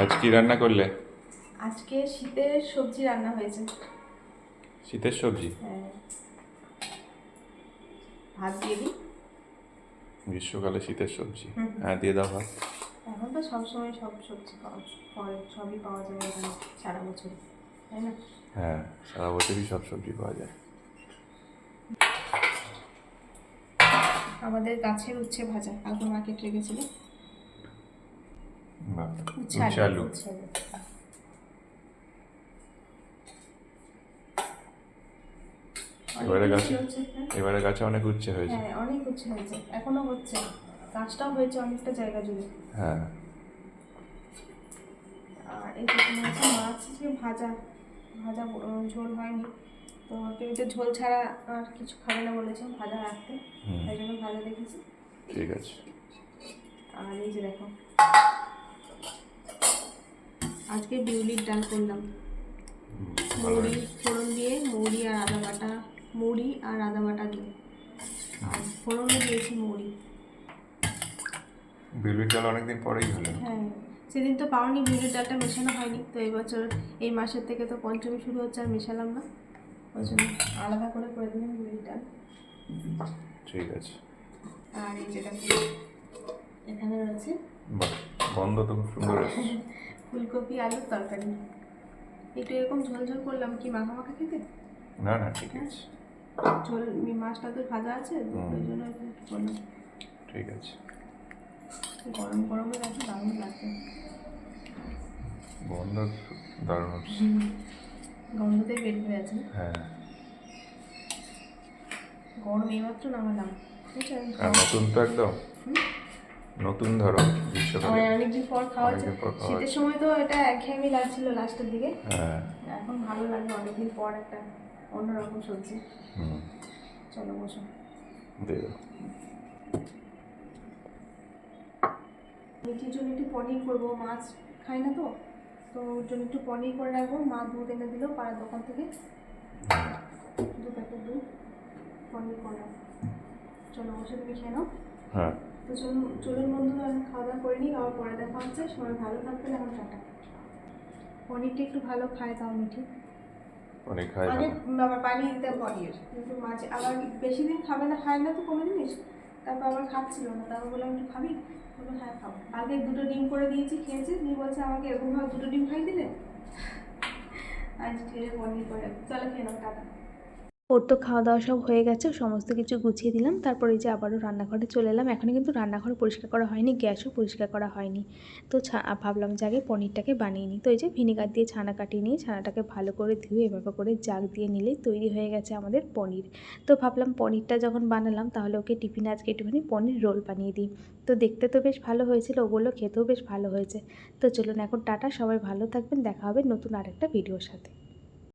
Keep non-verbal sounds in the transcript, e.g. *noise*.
আজ কি রান্না করলে? আজকে শীতের সবজি রান্না হয়েছে। শীতের সবজি? হ্যাঁ। ভাত দিয়ে দিই। গ্রীষ্মকালে শীতের সবজি। হ্যাঁ দিয়ে দাও ভাত। এখন তো সবসময় সব সবজি পাওয়া সবই পাওয়া যায় এখানে সারা বছর তাই না? হ্যাঁ সারা বছরই সব সবজি পাওয়া যায়। আমাদের গাছের উচ্ছে ভাজা কালকে মার্কেট রেখেছিল। আলু। এবারে গাছে-। এবারে গাছে অনেক উচ্ছে হয়েছে? হ্যাঁ অনেক উচ্ছে হয়েছে এখনও হচ্ছে। গাছটাও হয়েছে অনেকটা জায়গা জুড়ে। হ্যাঁ। আর এই যে মাছ যে ভাজা ভাজা ঝোল হয়নি তো কেউ যে ঝোল ছাড়া আর কিছু খাবে না বলেছে ভাজা রাখতে। তাই জন্য ভাজা দেখেছি ঠিক আছে। আর এই যে দেখো আজকে বিউলির ডাল করলাম। মুড়ি ফোড়ন দিয়ে মুড়ি আর আদা বাটা মুড়ি আর আদা বাটা দিয়ে। আর ফোড়নও দিয়েছি মুড়ি। বিউলির ডাল অনেকদিন পরেই হলো। হ্যাঁ সেদিন তো পাওনি বিউলির ডালটা মেশানো হয়নি। তো এবছর এই মাসের থেকে তো পঞ্চমী শুরু হচ্ছে আর মেশালাম না। ওই জন্য আলাদা করে করে দিলাম বিউলির ডাল। ঠিক আছে। আর এই যেটা এখানে রয়েছে। বাহ গন্ধ তো খুব সুন্দর আছে *laughs* ফুলকপি আলুর তরকারি। একটু এরকম ঝোল ঝোল করলাম কি মাখা মাখা খেতে? না না ঠিক আছে। ঝোল মাছটা তো ভাজা আছে ওই জন্য একটু করলাম। ঠিক আছে। গরম গরমে রাখি দারুণ লাগবে গন্ধ দারুণ হচ্ছে। গন্ধতেই বের হয়ে আছে। হ্যাঁ। গরম এইমাত্র নামালাম। নতুন তো একদম। হুম। নতুন ধরো গ্রীষ্মকালে অনেকদিন পর খাওয়া হচ্ছে। শীতের সময় তো এটা একঘেয়েমি লাগছিল লাস্টের দিকে। হ্যাঁ। এখন ভালো লাগে অনেকদিন পর একটা অন্যরকম সবজি। হুম। চলো বসো। মিঠির জন্য একটু পনির করব? মাছ খাই না তো। তো ওর জন্য একটু পনির করে রাখব। মা দুধ এনে দিল পাড়ার দোকান থেকে। হুম। দু প্যাকেট দুধ পনির করলাম চলো বসে তুমি খেয়ে নাও। হ্যাঁ। তো চলুন চলুন বন্ধুরা আমি খাওয়া দাওয়া করে নিই আবার পরে দেখা হচ্ছে। সবাই ভালো থাকবেন এখন টাটা। পনিরটা একটু ভালো খায় তাও মিঠি। অনেক আগে ভালো। আবার বানিয়ে দিতাম পনির। কিন্তু মাঝে আবার বেশি দিন খাবে না খায় না তো কোনো জিনিস। তারপর আবার খাচ্ছিল না তারপর বললাম একটু খাবি? বলল হ্যাঁ খাব। আগে দুটো ডিম করে দিয়েছি খেয়েছে। দিয়ে বলছে আমাকে এরকমভাবে দুটো ডিম খাই দিলে? আজ খেয়ে পনির করে চলো খেয়ে নাও টাটা। ওর তো খাওয়া দাওয়া সব হয়ে গেছে, সমস্ত কিছু গুছিয়ে দিলাম। তারপরে এই যে আবারও রান্নাঘরে চলে এলাম। এখনও কিন্তু রান্নাঘর পরিষ্কার করা হয়নি, গ্যাসও পরিষ্কার করা হয়নি। তো ভাবলাম যে আগে পনিরটাকে বানিয়ে নিই। তো এই যে ভিনেগার দিয়ে ছানা কাটিয়ে নিয়ে ছানাটাকে ভালো করে ধুয়ে, এভাবে করে জাগ দিয়ে নিলেই তৈরি হয়ে গেছে আমাদের পনির। তো ভাবলাম পনিরটা যখন বানালাম, তাহলে ওকে টিফিনে আজকে একটুখানি পনির রোল বানিয়ে দিই। তো দেখতে তো বেশ ভালো হয়েছিল, ওগুলো খেতেও বেশ ভালো হয়েছে। তো চলুন এখন টাটা, সবাই ভালো থাকবেন, দেখা হবে নতুন আরেকটা ভিডিওর সাথে।